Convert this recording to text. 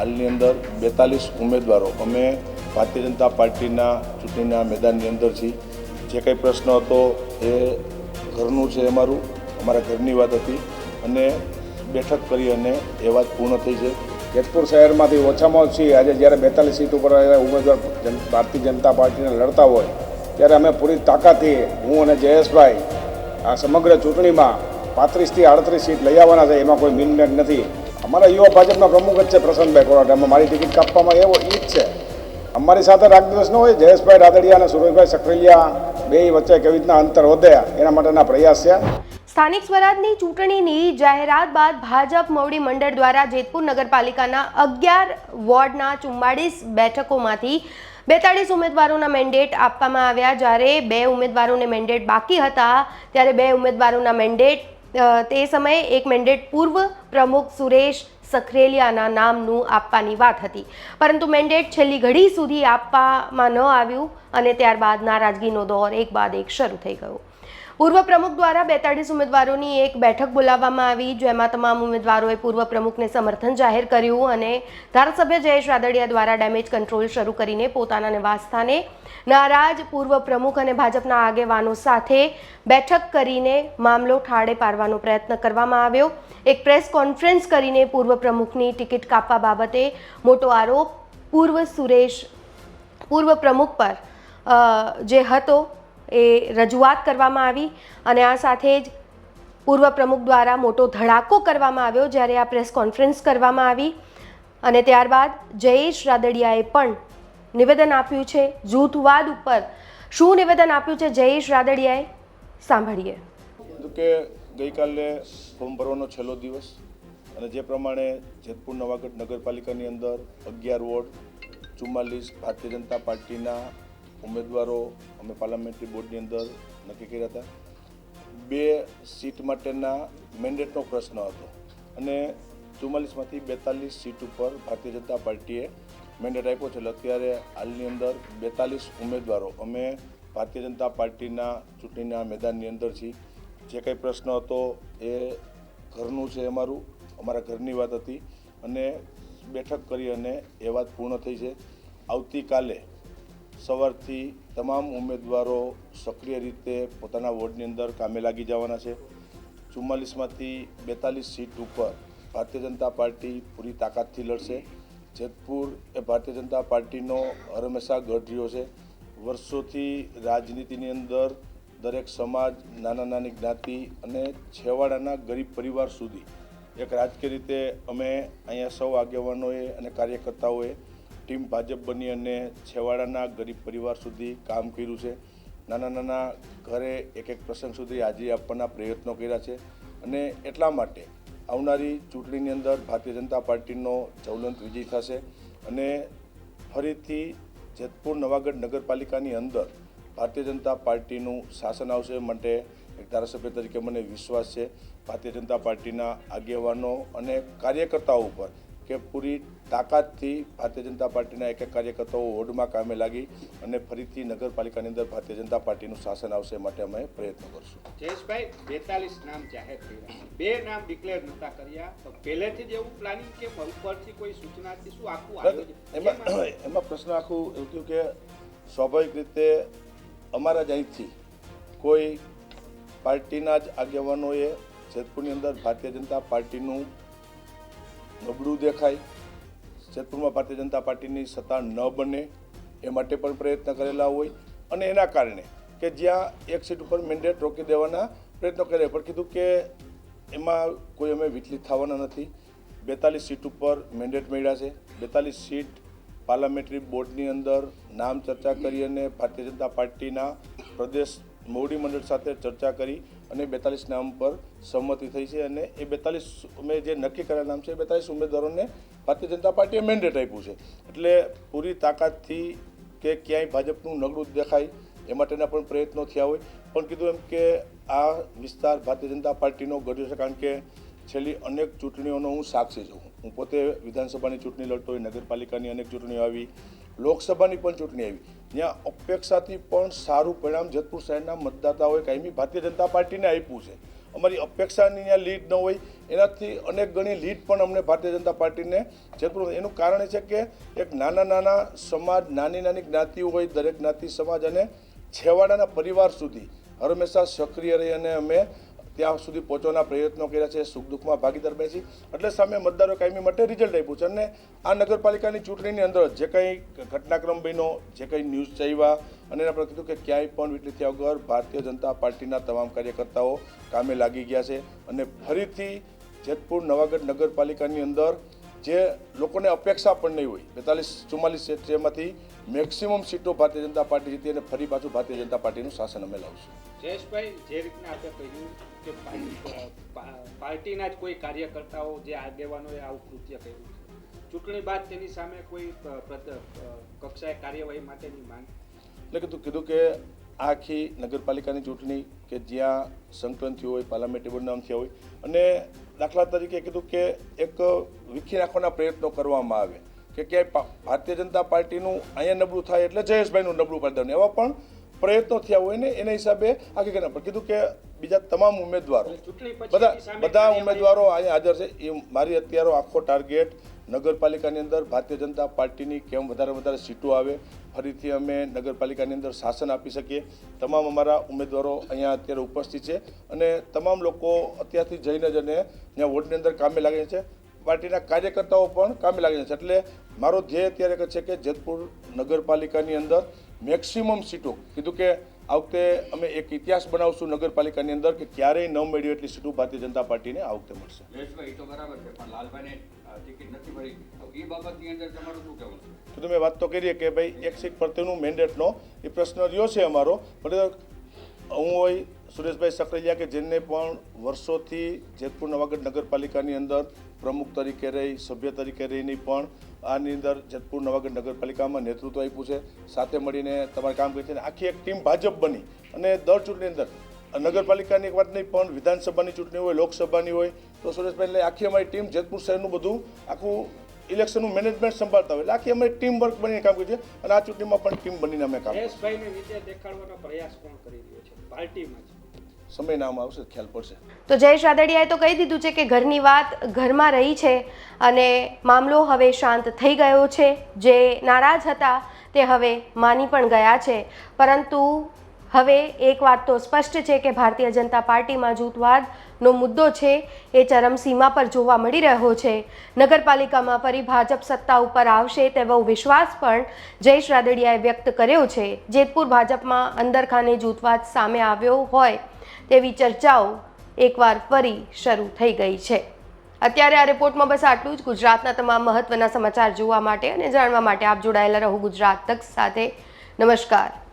હાલની અંદર બેતાલીસ ઉમેદવારો. અમે ભારતીય જનતા પાર્ટીના ચૂંટણીના મેદાનની અંદર છીએ. જે કંઈ પ્રશ્ન હતો એ ઘરનું છે અમારું, અમારા ઘરની વાત હતી. અને બેઠક કરી અને એ વાત પૂર્ણ થઈ છે. જેતપુર શહેરમાંથી ઓછામાં ઓછી આજે જ્યારે બેતાલીસ સીટ ઉપર ઉમેદવાર ભારતીય જનતા પાર્ટીને લડતા હોય, ત્યારે અમે પૂરી તાકાતથી હું અને જયેશભાઈ આ સમગ્ર ચૂંટણીમાં પાંત્રીસથી આડત્રીસ સીટ લઈ આવવાના છે. એમાં કોઈ મિનમેક નથી. અમારા યુવા ભાજપના પ્રમુખ જ છે પ્રસન્નભાઈ કોરાટ. એમાં મારી ટિકિટ કાપવામાં એવો એ જ છે. અમારી સાથે રાગદ્વેષ ન હોય. જયેશભાઈ રાદડિયા અને સુરેશભાઈ સક્રેલિયા બે વચ્ચે કેવી રીતના અંતર વધે, એના માટેના પ્રયાસ છે. સ્થાનિક સ્વરાજની ચૂંટણીની જાહેરાત બાદ ભાજપ મોવડી મંડળ દ્વારા જેતપુર નગરપાલિકાના અગિયાર વોર્ડના ચુમ્માળીસ બેઠકોમાંથી બેતાળીસ ઉમેદવારોના મેન્ડેટ આપવામાં આવ્યા. જ્યારે બે ઉમેદવારોને મેન્ડેટ બાકી હતા, ત્યારે બે ઉમેદવારોના મેન્ડેટ તે સમયે એક મેન્ડેટ પૂર્વ પ્રમુખ સુરેશ સખરેલિયાના નામનું આપવાની વાત હતી. પરંતુ મેન્ડેટ છેલ્લી ઘડી સુધી આપવામાં ન આવ્યું અને ત્યારબાદ નારાજગીનો દોર એક બાદ એક શરૂ થઈ ગયો. પૂર્વ પ્રમુખ દ્વારા બેતાળીસ ઉમેદવારોની એક બેઠક બોલાવવામાં આવી, જેમાં તમામ ઉમેદવારોએ પૂર્વ પ્રમુખને સમર્થન જાહેર કર્યું અને ધારાસભ્ય જયેશ રાદડિયા દ્વારા ડેમેજ કંટ્રોલ શરૂ કરીને પોતાના નિવાસસ્થાને નારાજ પૂર્વ પ્રમુખ અને ભાજપના આગેવાનો સાથે બેઠક કરીને મામલો ઠાળે પાડવાનો પ્રયત્ન કરવામાં આવ્યો. એક પ્રેસ કોન્ફરન્સ કરીને પૂર્વ પ્રમુખની ટિકિટ કાપવા બાબતે મોટો આરોપ પૂર્વ સુરેશ, પૂર્વ પ્રમુખ પર જે હતો એ રજૂઆત કરવામાં આવી અને આ સાથે જ પૂર્વ પ્રમુખ દ્વારા મોટો ધડાકો કરવામાં આવ્યો જ્યારે આ પ્રેસ કોન્ફરન્સ કરવામાં આવી અને ત્યારબાદ જયેશ રાદડિયાએ પણ નિવેદન આપ્યું છે જૂથવાદ ઉપર. શું નિવેદન આપ્યું છે જયેશ રાદડિયાએ? સાંભળીએ. કે ગઈકાલે ફોર્મ ભરવાનો છેલ્લો દિવસ અને જે પ્રમાણે જેતપુર નવાગઢ નગરપાલિકાની અંદર અગિયાર વોર્ડ, ચુમ્માલીસ ભારતીય જનતા પાર્ટીના ઉમેદવારો અમે પાર્લામેન્ટરી બોર્ડની અંદર નક્કી કર્યા હતા. બે સીટ માટેના મેન્ડેટનો પ્રશ્ન હતો અને ચુમ્માલીસમાંથી બેતાલીસ સીટ ઉપર ભારતીય જનતા પાર્ટીએ મેન્ડેટ આપ્યો છે. અત્યારે હાલની અંદર બેતાલીસ ઉમેદવારો અમે ભારતીય જનતા પાર્ટીના ચૂંટણીના મેદાનની અંદર છીએ. જે કંઈ પ્રશ્ન હતો એ ઘરનું છે અમારું, અમારા ઘરની વાત હતી અને બેઠક કરી અને એ વાત પૂર્ણ થઈ છે. આવતીકાલે સવારથી તમામ ઉમેદવારો સક્રિય રીતે પોતાના વોર્ડની અંદર કામે લાગી જવાના છે. ચુમ્માલીસમાંથી બેતાલીસ સીટ ઉપર ભારતીય જનતા પાર્ટી પૂરી તાકાતથી લડશે. જેતપુર એ ભારતીય જનતા પાર્ટીનો હંમેશા ગઢ રહ્યો છે. વર્ષોથી રાજનીતિની અંદર દરેક સમાજ, નાના નાની જ્ઞાતિ અને છેવાડાના ગરીબ પરિવાર સુધી એક રાજકીય રીતે અમે અહીંયા સૌ આગેવાનોએ અને કાર્યકર્તાઓએ ટીમ ભાજપ બની અને છેવાડાના ગરીબ પરિવાર સુધી કામ કર્યું છે. નાના નાના ઘરે એક એક પ્રસંગ સુધી હાજરી આપવાના પ્રયત્નો કર્યા છે અને એટલા માટે આવનારી ચૂંટણીની અંદર ભારતીય જનતા પાર્ટીનો જવલંત વિજય થશે અને ફરીથી જેતપુર નવાગઢ નગરપાલિકાની અંદર ભારતીય જનતા પાર્ટીનું શાસન આવશે માટે એક ધારાસભ્ય તરીકે મને વિશ્વાસ છે. ભારતીય જનતા પાર્ટીના આગેવાનો અને કાર્યકર્તાઓ ઉપર કે પૂરી તાકાતથી ભારતીય જનતા પાર્ટીના એક એક કાર્યકર્તાઓ વોર્ડમાં કામે લાગી અને ફરીથી નગરપાલિકાની અંદર ભારતીય જનતા પાર્ટીનું શાસન આવશે માટે અમે પ્રયત્ન કરશું. જયેશભાઈ બેતાલીસ નામ જાહેર કર્યા બે નામ ડિક્લેર નતા કર્યા. તો પહેલેથી જ એવું પ્લાનિંગ કે ઉપરથી કોઈ સૂચનાથી શું આખું એમાં એમાં પ્રશ્ન આખું એવું થયું કે સ્વાભાવિક રીતે અમારા જ અહીંથી કોઈ પાર્ટીના જ આગેવાનોએ જેતપુરની અંદર ભારતીય જનતા પાર્ટીનું નબળું દેખાય. જેતપુરમાં ભારતીય જનતા પાર્ટીની સત્તા ન બને એ માટે પણ પ્રયત્ન કરેલા હોય. અને એના કારણે કે જ્યાં એક સીટ ઉપર મેન્ડેટ રોકી દેવાના પ્રયત્નો કરે પણ કીધું કે એમાં કોઈ અમે વિચલિત થવાના નથી. બેતાલીસ સીટ ઉપર મેન્ડેટ મળ્યા છે. બેતાલીસ સીટ પાર્લામેન્ટરી બોર્ડની અંદર નામ ચર્ચા કરી અને ભારતીય જનતા પાર્ટીના પ્રદેશ મોવડી મંડળ સાથે ચર્ચા કરી. અને બેતાલીસ નામ પર સહમતિ થઈ છે અને એ બેતાલીસ અમે જે નક્કી કરેલા નામ છે એ બેતાલીસ ઉમેદવારોને ભારતીય જનતા પાર્ટીએ મેન્ડેટ આપ્યું છે. એટલે પૂરી તાકાતથી કે ક્યાંય ભાજપનું નગરું દેખાય એ માટેના પણ પ્રયત્નો થયા હોય. પણ કીધું એમ કે આ વિસ્તાર ભારતીય જનતા પાર્ટીનો ગઢ્યો છે, કારણ કે છેલ્લી અનેક ચૂંટણીઓનો હું સાક્ષી છું. હું પોતે વિધાનસભાની ચૂંટણી લડતો હોય, નગરપાલિકાની અનેક ચૂંટણીઓ આવી, લોકસભાની પણ ચૂંટણી આવી. જ્યાં અપેક્ષાથી પણ સારું પરિણામ જેતપુર શહેરના મતદાતાઓએ કાયમી ભારતીય જનતા પાર્ટીને આપ્યું છે. અમારી અપેક્ષાની ત્યાં લીડ ન હોય, એનાથી અનેક ગણી લીડ પણ અમને ભારતીય જનતા પાર્ટીને જેતપુર એનું કારણ એ છે કે એક નાના નાના સમાજ, નાની નાની જ્ઞાતિઓ હોય, દરેક જ્ઞાતિ સમાજ અને છેવાડાના પરિવાર સુધી હંમેશા સક્રિય રહી અને અમે ત્યાં સુધી પહોંચવાના પ્રયત્નો કર્યા છે, સુખ દુઃખમાં ભાગીદાર બની છે એટલે સામે મતદારો કાયમી માટે રિઝલ્ટ આપ્યું છે. અને આ નગરપાલિકાની ચૂંટણીની અંદર જે કંઈ ઘટનાક્રમ બન્યો, જે કંઈ ન્યૂઝ ચાવ્યા અને એના પર કીધું કે ક્યાંય પણ વીટલી થયા વગર ભારતીય જનતા પાર્ટીના તમામ કાર્યકર્તાઓ કામે લાગી ગયા છે. અને ફરીથી જેતપુર નવાગઢ નગરપાલિકાની અંદર જે લોકોને અપેક્ષા પણ નહીં હોય, બેતાલીસ, ચુમ્માલીસ એમાંથી મેક્સિમમ સીટો ભારતીય જનતા પાર્ટી જીતી અને ફરી પાછું ભારતીય જનતા પાર્ટીનું શાસન અમે લાવશું. જયેશભાઈ જે રીતના આપણે કહ્યું કે પાર્ટીના જ કોઈ કાર્યકર્તાઓ જે આગેવાનોએ આવું કૃત્ય કર્યું છે. ચૂંટણી બાદ તેની સામે કોઈ કક્ષાએ કાર્યવાહી માટેની માંગ? એટલે કીધું કીધું કે આખી નગરપાલિકાની ચૂંટણી કે જ્યાં સંકલન થયું હોય પાર્લામેન્ટરી બનામ થયા હોય અને દાખલા તરીકે કીધું કે એક વિખી નાખવાના પ્રયત્નો કરવામાં આવે. કે ક્યાંય ભારતીય જનતા પાર્ટીનું અહીંયા નબળું થાય એટલે જયેશભાઈનું નબળું પાડી દેવાનું એવા પણ પ્રયત્નો થયા હોય ને એના હિસાબે આખી પર? કીધું કે બીજા તમામ ઉમેદવારો. બધા બધા ઉમેદવારો અહીંયા હાજર છે. એ મારી અત્યારે આખો ટાર્ગેટ નગરપાલિકાની અંદર ભારતીય જનતા પાર્ટીની કેમ વધારે વધારે સીટો આવે ફરીથી અમે નગરપાલિકાની અંદર શાસન આપી શકીએ. તમામ અમારા ઉમેદવારો અહીંયા અત્યારે ઉપસ્થિત છે. અને તમામ લોકો અત્યારથી જઈને જ અને ત્યાં વોર્ડની અંદર કામે લાગે છે પાર્ટીના કાર્યકર્તાઓ પણ કામે લાગે છે. એટલે મારો ધ્યેય અત્યારે છે કે જેતપુર નગરપાલિકાની અંદર મેક્સિમમ સીટો કીધું કે આ વખતે અમે એક ઇતિહાસ બનાવશું નગરપાલિકાની અંદર કે ક્યારેય ન મળ્યું એટલી સીટો ભારતીય જનતા પાર્ટીને આ વખતે મળશે. તો તમે વાત તો કરીએ કે ભાઈ એક સીટ પ્રત્યેનું મેન્ડેટનો એ પ્રશ્ન રહ્યો છે અમારો. પણ હું હોય સુરેશભાઈ સકરૈયા કે જેને પણ વર્ષોથી જેતપુર નવાગઢ નગરપાલિકાની અંદર પ્રમુખ તરીકે રહી, સભ્ય તરીકે રહીની પણ આની અંદર જેતપુર નવાગઢ નગરપાલિકામાં નેતૃત્વ આપ્યું છે. સાથે મળીને તમારે કામ કરી છે આખી એક ટીમ ભાજપ બની. અને દર ચૂંટણી અંદર નગરપાલિકાની વાત નહીં, પણ વિધાનસભાની ચૂંટણી હોય, લોકસભાની હોય, તો સુરેશભાઈ એટલે આખી અમારી ટીમ જેતપુર શહેરનું બધું આખું ઇલેક્શનનું મેનેજમેન્ટ સંભાળતા હોય. આખી અમે ટીમ વર્ક બનીને કામ કરીએ અને આ ચૂંટણીમાં પણ ટીમ બનીને અમે કામ કરીએ દેખાડવાનો પ્રયાસ કોણ કરી રહ્યો છે? પાર્ટીમાં જ સમય નામ આવશે, ખ્યાલ પડશે. તો જયેશ રાદડિયાએ તો કહી દીધું છે કે ઘરની વાત ઘરમાં રહી છે અને મામલો હવે શાંત થઈ ગયો છે. જે નારાજ હતા તે હવે માની પણ ગયા છે. પરંતુ હવે એક વાત તો સ્પષ્ટ છે કે ભારતીય જનતા પાર્ટીમાં જૂથવાદનો મુદ્દો છે એ ચરમસીમા પર જોવા મળી રહ્યો છે. નગરપાલિકામાં ફરી ભાજપ સત્તા ઉપર આવશે તેવો વિશ્વાસ પણ જયેશ રાદડિયાએ વ્યક્ત કર્યો છે. જેતપુર ભાજપમાં અંદરખાને જૂથવાદ સામે આવ્યો હોય તેવી ચર્ચાઓ એકવાર ફરી શરૂ થઈ ગઈ છે. અત્યારે આ રિપોર્ટમાં બસ આટલું જ. ગુજરાતના તમામ મહત્વના સમાચાર જોવા માટે અને જાણવા માટે આપ જોડાયેલા રહો ગુજરાત તક સાથે. નમસ્કાર.